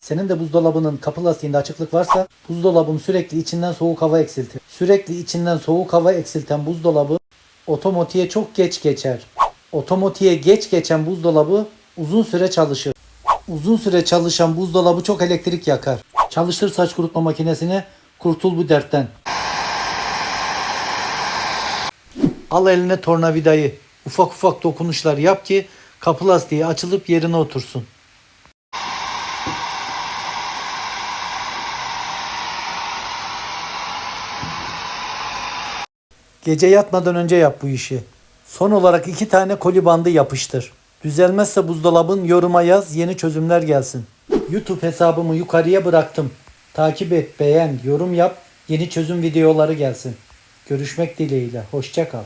Senin de buzdolabının kapı lastiğinde açıklık varsa buzdolabın sürekli içinden soğuk hava eksiltir. Sürekli içinden soğuk hava eksilten buzdolabı otomatiğe çok geç geçer. Otomatiğe geç geçen buzdolabı uzun süre çalışır. Uzun süre çalışan buzdolabı çok elektrik yakar. Çalıştır saç kurutma makinesini, kurtul bu dertten. Al eline tornavidayı. Ufak ufak dokunuşlar yap ki kapı lastiği açılıp yerine otursun. Gece yatmadan önce yap bu işi. Son olarak iki tane koli bandı yapıştır. Düzelmezse buzdolabın yoruma yaz yeni çözümler gelsin. YouTube hesabımı yukarıya bıraktım. Takip et, beğen, yorum yap, yeni çözüm videoları gelsin. Görüşmek dileğiyle. Hoşça kal.